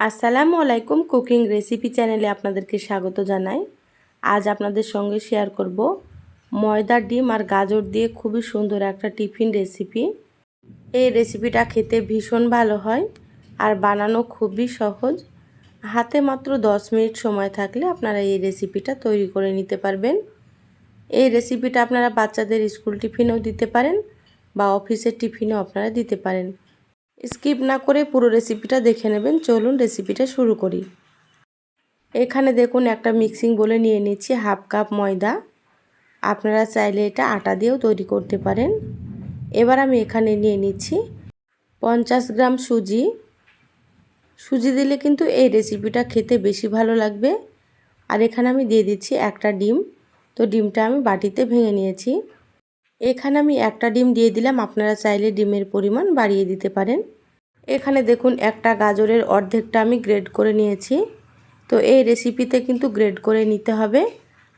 আসসালামু আলাইকুম cooking recipe চ্যানেলে আপনাদেরকে স্বাগত জানাই। আজ আপনাদের সঙ্গে শেয়ার করব ময়দার ডিম আর গাজর দিয়ে খুবই সুন্দর একটা টিফিন রেসিপি। এই রেসিপিটা খেতে ভীষণ ভালো হয় আর বানানো খুবই সহজ। হাতে মাত্র 10 মিনিট সময় থাকলে আপনারা এই রেসিপিটা তৈরি করে নিতে পারবেন। এই রেসিপিটা আপনারা বাচ্চাদের স্কুল টিফিনেও দিতে পারেন বা অফিসের টিফিনেও আপনারা দিতে পারেন। স্কিপ না করে পুরো রেসিপিটা দেখে নেবেন। চলুন রেসিপিটা শুরু করি। এখানে দেখুন একটা মিক্সিং বলে নিয়ে নিচ্ছি হাফ কাপ ময়দা। আপনারা চাইলে এটা আটা দিয়েও তৈরি করতে পারেন। এবার আমি এখানে নিয়ে নিচ্ছি পঞ্চাশ গ্রাম সুজি। সুজি দিলে কিন্তু এই রেসিপিটা খেতে বেশি ভালো লাগবে। আর এখানে আমি দিয়ে দিচ্ছি একটা ডিম। তো ডিমটা আমি বাটিতে ভেঙে নিয়েছি। এখানে আমি একটা ডিম দিয়ে দিলাম, আপনারা চাইলে ডিমের পরিমাণ বাড়িয়ে দিতে পারেন। এখানে দেখুন, একটা গাজরের অর্ধেকটা আমি গ্রেড করে নিয়েছি। তো এই রেসিপিতে কিন্তু গ্রেড করে নিতে হবে।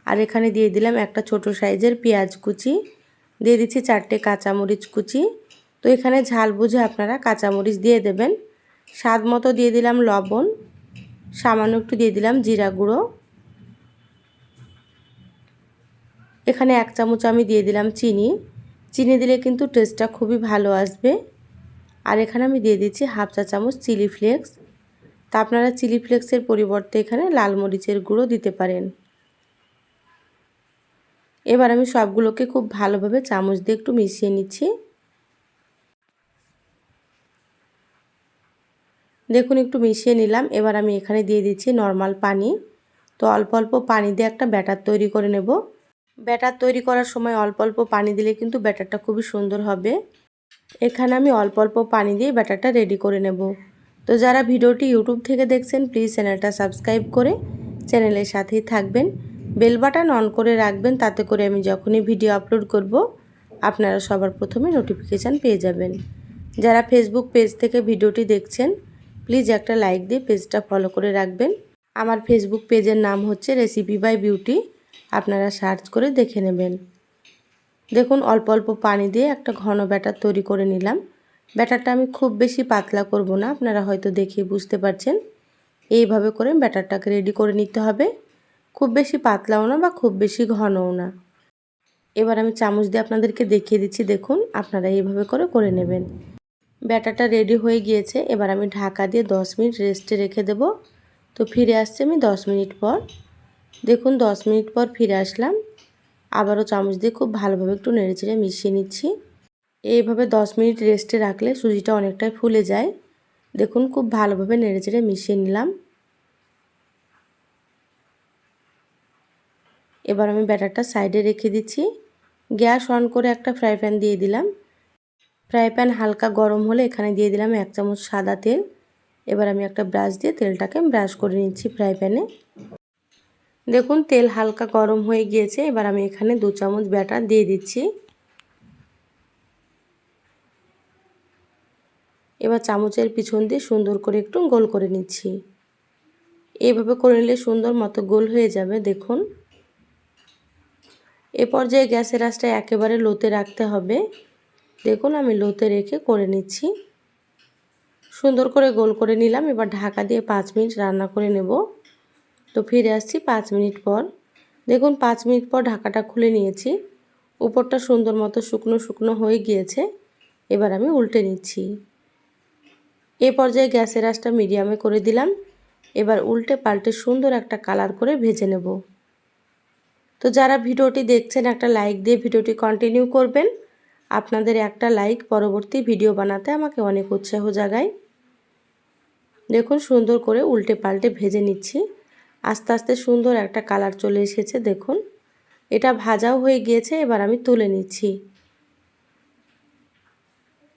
আর এখানে দিয়ে দিলাম একটা ছোট সাইজের পেঁয়াজ কুচি। দিয়ে দিচ্ছি চারটে কাঁচামরিচ কুচি। তো এখানে ঝাল বুঝে আপনারা কাঁচামরিচ দিয়ে দেবেন। স্বাদ মতো দিয়ে দিলাম লবণ। সামান্য একটু দিয়ে দিলাম জিরা গুঁড়ো। এখানে এক চামচ আমি দিয়ে দিলাম চিনি। চিনি দিলে কিন্তু টেস্টটা খুবই ভালো আসবে। আর এখানে আমি দিয়ে দিচ্ছি হাফ চা চামচ চিলি ফ্লেক্স। তা আপনারা চিলি ফ্লেক্সের পরিবর্তে এখানে লাল মরিচের গুঁড়ো দিতে পারেন। এবার আমি সবগুলোকে খুব ভালোভাবে চামচ দিয়ে একটু মিশিয়ে নিচ্ছি। দেখুন, একটু মিশিয়ে নিলাম। এবার আমি এখানে দিয়ে দিচ্ছি নর্মাল পানি। তো অল্প অল্প পানি দিয়ে একটা ব্যাটার তৈরি করে নেব। ব্যাটার তৈরি করার সময় অল্প অল্প পানি দিলে কিন্তু ব্যাটারটা খুবই সুন্দর হবে। এখানে আমি অল্প অল্প পানি দিয়ে ব্যাটারটা রেডি করে নেব। তো যারা ভিডিওটি ইউটিউব থেকে দেখছেন, প্লিজ চ্যানেলটা সাবস্ক্রাইব করে চ্যানেলের সাথেই থাকবেন। বেল বাটন অন করে রাখবেন, তাতে করে আমি যখনই ভিডিও আপলোড করব, আপনারা সবার প্রথমে নোটিফিকেশান পেয়ে যাবেন। যারা ফেসবুক পেজ থেকে ভিডিওটি দেখছেন, প্লিজ একটা লাইক দিয়ে পেজটা ফলো করে রাখবেন। আমার ফেসবুক পেজের নাম হচ্ছে রেসিপি বাই বিউটি আপনারা সার্চ করে দেখে নেবেন। দেখুন, অল্প অল্প পানি দিয়ে একটা ঘন ব্যাটার তৈরি করে নিলাম। ব্যাটারটা আমি খুব বেশি পাতলা করব না, আপনারা হয়তো দেখে বুঝতে পারছেন। এইভাবে করে ব্যাটারটাকে রেডি করে নিতে হবে। খুব বেশি পাতলাও না বা খুব বেশি ঘনও না। এবার আমি চামচ দিয়ে আপনাদেরকে দেখিয়ে দিচ্ছি, দেখুন, আপনারা এইভাবে করে করে নেবেন। ব্যাটারটা রেডি হয়ে গিয়েছে, এবার আমি ঢাকা দিয়ে 10 মিনিট রেস্টে রেখে দেব। তো ফিরে আসছি আমি 10 মিনিট পর। দেখুন 10 মিনিট পর ফিরে আসলাম। আবারও চামচ দিয়ে খুব ভালোভাবে একটু নেড়েচেড়ে মিশিয়ে নিচ্ছি। এইভাবে 10 মিনিট রেস্টে রাখলে সুজিটা অনেকটাই ফুলে যায়। দেখুন, খুব ভালোভাবে নেড়েচেড়ে মিশিয়ে নিলাম। এবার আমি ব্যাটারটা সাইডে রেখে দিচ্ছি। গ্যাস অন করে একটা ফ্রাই প্যান দিয়ে দিলাম। ফ্রাই প্যান হালকা গরম হলে এখানে দিয়ে দিলাম এক চামচ সাদা তেল। এবার আমি একটা ব্রাশ দিয়ে তেলটাকে ব্রাশ করে নিচ্ছি ফ্রাই প্যানে। দেখুন, তেল হালকা গরম হয়ে গিয়েছে। এবার আমি এখানে দু চামচ ব্যাটার দিয়ে দিচ্ছি। এবার চামচের পিছন দিয়ে সুন্দর করে একটু গোল করে নিচ্ছি। এইভাবে করে নিলে সুন্দর মতো গোল হয়ে যাবে, দেখুন। এ পর্যায়ে গ্যাসের আঁচটা একেবারে লোতে রাখতে হবে। দেখুন, আমি লোতে রেখে করে নিচ্ছি। সুন্দর করে গোল করে নিলাম। এবার ঢাকা দিয়ে পাঁচ মিনিট রান্না করে নেব। তো ফিরে আসছি পাঁচ মিনিট পর। দেখুন, পাঁচ মিনিট পর ঢাকাটা খুলে নিয়েছি। উপরটা সুন্দর মতো শুকনো শুকনো হয়ে গিয়েছে। এবার আমি উল্টে নিচ্ছি। এ পর্যায়ে গ্যাসের আঁচটা মিডিয়ামে করে দিলাম। এবার উল্টে পাল্টে সুন্দর একটা কালার করে ভেজে নেব। তো যারা ভিডিওটি দেখছেন, একটা লাইক দিয়ে ভিডিওটি কন্টিনিউ করবেন। আপনাদের একটা লাইক পরবর্তী ভিডিও বানাতে আমাকে অনেক উৎসাহ জাগায়। দেখুন, সুন্দর করে উল্টে পাল্টে ভেজে নিচ্ছি। আস্তে আস্তে সুন্দর একটা কালার চলে এসেছে, দেখুন। এটা ভাজাও হয়ে গিয়েছে, এবার আমি তুলে নিচ্ছি।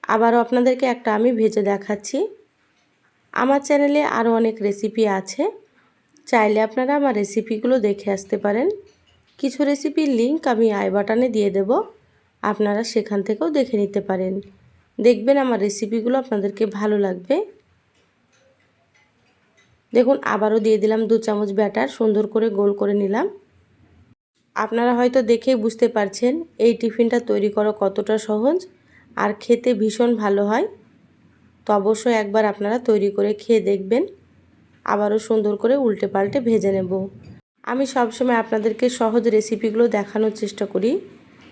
আবারও আপনাদেরকে একটা আমি ভেজে দেখাচ্ছি। আমার চ্যানেলে আরও অনেক রেসিপি আছে। চাইলে আপনারা আমার রেসিপিগুলো দেখে আসতে পারেন। কিছু রেসিপির লিঙ্ক আমি আই বাটনে দিয়ে দেব। আপনারা সেখান থেকেও দেখে নিতে পারেন। দেখবেন আমার রেসিপিগুলো আপনাদেরকে ভালো লাগবে। দেখুন, আবারও দিয়ে দিলাম দু চামচ ব্যাটার, সুন্দর করে গোল করে নিলাম। আপনারা হয়তো দেখেই বুঝতে পারছেন, এই টিফিনটা তৈরি করা কতটা সহজ আর খেতে ভীষণ ভালো হয়। তো অবশ্যই একবার আপনারা তৈরি করে খেয়ে দেখবেন। আবারও সুন্দর করে উল্টে পাল্টে ভেজে নেব। আমি সবসময় আপনাদেরকে সহজ রেসিপিগুলো দেখানোর চেষ্টা করি।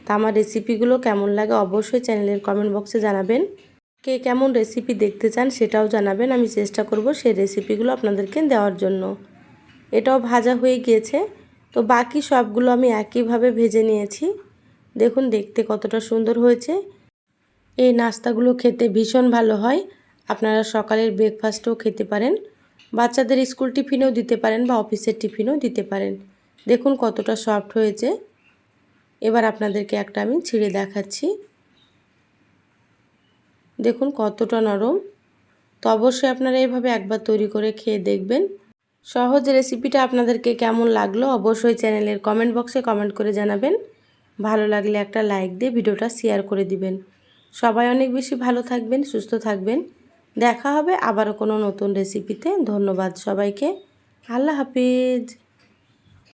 তা আমার রেসিপিগুলো কেমন লাগে অবশ্যই চ্যানেলের কমেন্ট বক্সে জানাবেন। কে কেমন রেসিপি দেখতে চান সেটাও জানাবেন। আমি চেষ্টা করব সেই রেসিপিগুলো আপনাদেরকে দেওয়ার জন্য। এটাও ভাজা হয়ে গিয়েছে। তো বাকি সবগুলো আমি একইভাবে ভেজে নিয়েছি। দেখুন দেখতে কতটা সুন্দর হয়েছে। এই নাস্তাগুলো খেতে ভীষণ ভালো হয়। আপনারা সকালের ব্রেকফাস্টও খেতে পারেন। বাচ্চাদের স্কুল টিফিনেও দিতে পারেন বা অফিসের টিফিনেও দিতে পারেন। দেখুন কতটা সফট হয়েছে। এবার আপনাদেরকে একটা আমি ছিঁড়ে দেখাচ্ছি। দেখুন কতটা নরম। তো অবশ্যই আপনারা এইভাবে একবার তৈরি করে খেয়ে দেখবেন। সহজ রেসিপিটা আপনাদেরকে কেমন লাগল অবশ্যই চ্যানেলের কমেন্ট বক্সে কমেন্ট করে জানাবেন। ভালো লাগলে একটা লাইক দিয়ে ভিডিওটা শেয়ার করে দিবেন। সবাই অনেক বেশি ভালো থাকবেন, সুস্থ থাকবেন। দেখা হবে আবারও কোনো নতুন রেসিপিতে। ধন্যবাদ সবাইকে। আল্লাহ হাফিজ।